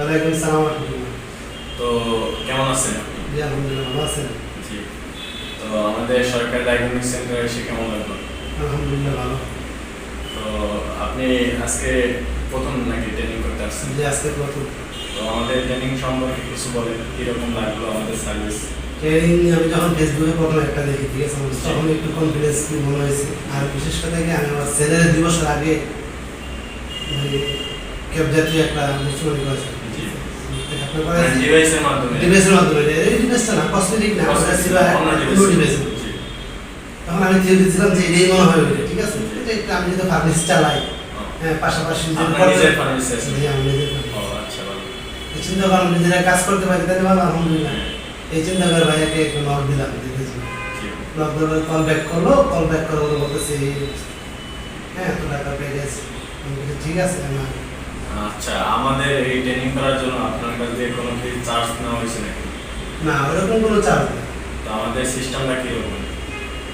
ওয়ালাইকুম সালাম তো কেমন আছেন আপনি? জি আলহামদুলিল্লাহ ভালো আছেন? জি। তো আমাদের সরকারি ডায়াগনস্টিক সেন্টারে এসে কেমন লাগল? আলহামদুলিল্লাহ ভালো। তো আপনি আজকে প্রথম নাকি ট্রেনিং করতে আসছেন? জি আজকে প্রথম। তো আমাদের ট্রেনিং সম্পর্কে কিছু বলেন কীরকম লাগল আমাদের সার্ভিস ট্রেনিং আমি যখন ফেসবুকে প্রথম একটা দেখি ঠিক আছে তখন একটু কনফিডেন্স মনে হয়েছে? আর বিশেষ কথা কি আমি আমার ছেলের দুই বছর আগে মানে ক্যাব জাতীয় একটা মুসলমানি করেছে জি আপনার করা আছে? ডিভাইসের মাধ্যমে। ডিভাইসের মাধ্যমে। এই ডিভাইসটা না কসমেটিক না ওটা ছিল অন্য অন্য ডিভাইস। ডিভাইস। তখন আমি থিওরি দিয়েছিলাম যে এটাই মনে হয় ঠিক আছে? এটা আমি যেহেতু ফার্মেসি চালাই হ্যাঁ পাশাপাশি নিজের নিজের ফার্মেসি আছে আমি নিজের আচ্ছা ভালো। চিন্তা করলাম নিজেরা কাজ করতে পারি তাহলে ভালো আলহামদুলিল্লাহ। এই চিন্তা করে ভাইয়াকে একটু নক দিলাম নক দেওয়ার কল ব্যাক করল কল ব্যাক করে হ্যাঁ এত টাকা পেয়ে গেছে। ঠিক আছে আচ্ছা আমাদের এই ট্রেনিং করার জন্য আপনার কাছ থেকে কোনো কি চার্জ নেওয়া হয়েছে নাকি? না ওরকম কোনো চার্জ নেই। তো আমাদের সিস্টেমটা কীরকম?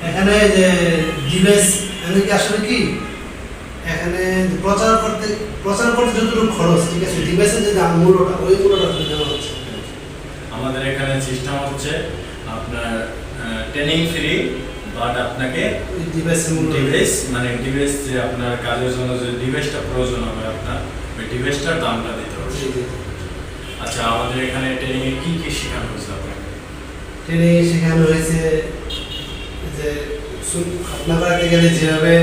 এখানে যে ডিভাইস এখানে কি আসলে কি? এখানে প্রচার করতে প্রচার করতে যতটুকু খরচ ঠিক আছে? ডিভাইসের যে দাম মূল্যটা ওই মূল্যটা দেওয়া হচ্ছে। আমাদের এখানে সিস্টেম হচ্ছে আপনার ট্রেনিং ফ্রি বাট আপনাকে মূল্য। ডিভাইস মানে ডিভাইস যে আপনার কাজের জন্য যে ডিভাইসটা প্রয়োজন হবে আপনার ডিভাইসটার দামটা দিতে হবে। আচ্ছা আমাদের এখানে ট্রেনিং এ কি কি শেখানো হয়েছে আপনাকে? ট্রেনে শেখানো হয়েছে যে খাতনা করাতে গেলে যেভাবে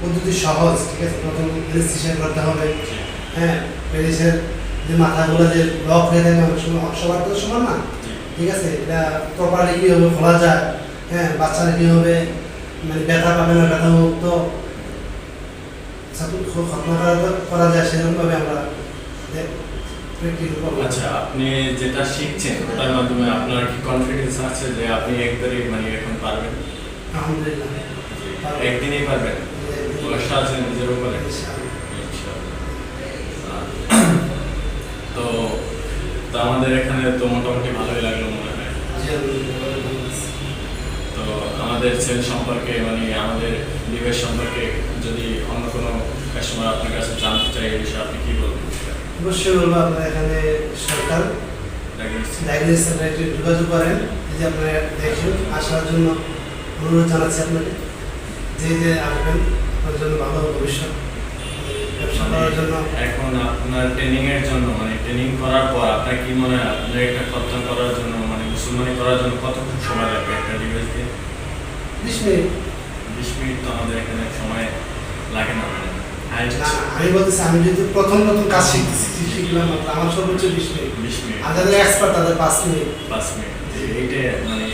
পদ্ধতি সহজ ঠিক আছে? প্রথম রেজিস্ট্রেশন করতে হবে। হ্যাঁ পেরিসের যে মাথাগুলো যে ব্লক হয়ে থাকে অনেক সময় সবার তো সমান না? ঠিক আছে? এটা প্রপারলি কীভাবে খোলা যায়? হ্যাঁ বাচ্চারা কীভাবে মানে ব্যথা পাবে না ব্যথা মুক্ত খতনা করা করা যায় সেরকমভাবে আমরা আচ্ছা আপনি যেটা শিখছেন ওটার মাধ্যমে আপনার কি কনফিডেন্স আছে যে আপনি একবারে মানে এখন পারবেন? আলহামদুলিল্লাহ। একদিনই পারবেন? ভরসা আছে নিজের উপরে। তো আমাদের এখানে তো মোটামুটি ভালোই লাগল মনে হয়। তো আমাদের সেল সম্পর্কে মানে আমাদের ডিভাইস সম্পর্কে যদি অন্য কোনো কাস্টমার আপনার কাছে জানতে চাই এই বিষয়ে আপনি কি বলবেন? অবশ্যই বলব আপনারা এখানে সরকার সেন্টারে একটু যোগাযোগ করেন যে আপনারা দেখেন আসার জন্য অনুরোধ জানাচ্ছি আপনাকে যে যে আসবেন আপনার জন্য ভালো ভবিষ্যৎ। জন্য। এখন আপনার ট্রেনিং এর জন্য মানে ট্রেনিং করার পর আপনার কি মনে হয় আপনার একটা খতম করার জন্য মানে মুসলমানি করার জন্য কতক্ষণ সময় লাগবে একটা ডিভাইস দিয়ে? বিশ মিনিট। বিশ মিনিট তো আমাদের এখানে সময় লাগে না মানে আমি বলতেছি আমি যেহেতু প্রথম প্রথম কাজ শিখতেছি শিখলাম আমার? সর্বোচ্চ বিশ মিনিট। বিশ মিনিট। আর যাদের এক্সপার্ট তাদের পাঁচ মিনিট। পাঁচ মিনিট। এইটা মানে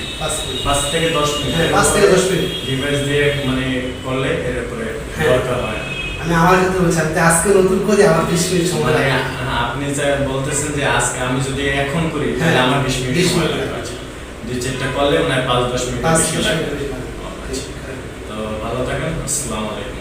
পাঁচ থেকে দশ মিনিট। হ্যাঁ পাঁচ থেকে দশ মিনিট। ডিভাইস দিয়ে মানে করলে এর উপরে হ্যাঁ। দরকার হয়। আমি আমার ক্ষেত্রে বলছি আমি আজকে নতুন করে আমার বিশ মিনিট সময় মানে লাগে। আপনি যা বলতেছেন যে আজকে আমি যদি এখন করি তাহলে হ্যাঁ, আমার বিশ মিনিট 20 সময় লাগবে। আচ্ছা। দুই চারটা করলে মানে পাঁচ দশ মিনিট পাঁচ বেশি লাগবে। আচ্ছা। তো ভালো থাকেন। আসসালামু আলাইকুম।